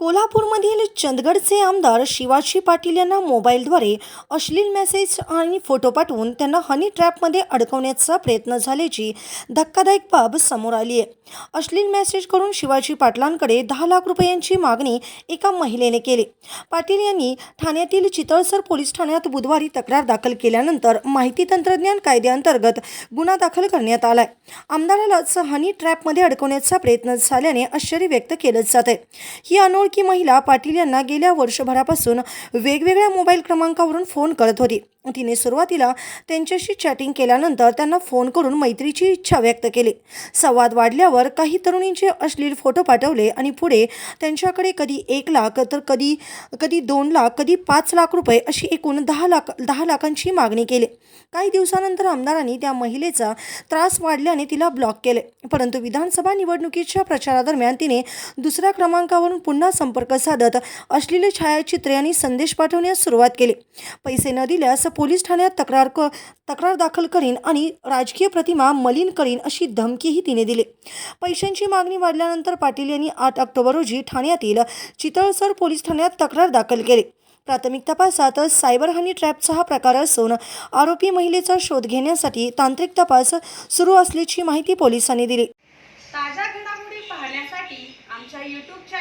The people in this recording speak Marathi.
कोल्हापूरमधील चंदगडचे आमदार शिवाजी पाटील यांना मोबाईलद्वारे अश्लील मेसेज आणि फोटो पाठवून त्यांना हनी ट्रॅपमध्ये अडकवण्याचा प्रयत्न झाल्याची धक्कादायक बाब समोर आली आहे. अश्लील मेसेज करून शिवाजी पाटलांकडे दहा लाख रुपयांची मागणी एका महिलेने केली. पाटील यांनी ठाण्यातील चितळसर पोलीस ठाण्यात बुधवारी तक्रार दाखल केल्यानंतर माहिती तंत्रज्ञान कायद्याअंतर्गत गुन्हा दाखल करण्यात आलाय. आमदारालाच हनी ट्रॅपमध्ये अडकवण्याचा प्रयत्न झाल्याने आश्चर्य व्यक्त केलं जात आहे ही अनोळखी महिला पाटील यांना गेल्या वर्षभरापासून वेगवेगळ्या मोबाईल क्रमांकावरून फोन करत होती. तिने सुरुवातीला त्यांच्याशी चॅटिंग केल्यानंतर त्यांना फोन करून मैत्रीची इच्छा व्यक्त केली. संवाद वाढल्यावर काही तरुणींचे अश्लील फोटो पाठवले आणि पुढे त्यांच्याकडे कधी एक लाख तर कधी कधी दोन लाख कधी पाच लाख रुपये अशी एकूण दहा लाख दहा लाखांची मागणी केली. काही दिवसानंतर आमदारांनी त्या महिलेचा त्रास वाढल्याने तिला ब्लॉक केले. परंतु विधानसभा निवडणुकीच्या प्रचारादरम्यान तिने दुसऱ्या क्रमांकावरून पुन्हा संपर्क साधत अश्लील छायाचित्रे आणि संदेश पाठवण्यास सुरुवात केली. पैसे न दिल्यास पोलीस ठाण्यात तक्रार क तक्रार दाखल करीन आणि राजकीय प्रतिमा मलिन करीन अशी धमकीही तिने दिली. पैशांची मागणी वाढल्यानंतर पाटील यांनी आठ ऑक्टोबर रोजी ठाण्यातील चितळसर पोलीस ठाण्यात तक्रार दाखल केली. प्राथमिक तपासात सायबर हनी ट्रॅपचा हा प्रकार असून आरोपी महिलेचा शोध घेण्यासाठी तांत्रिक तपास सुरू असल्याची माहिती पोलिसांनी दिली. ताज्या घडामोडी पाहण्यासाठी आमच्या यूट्यूब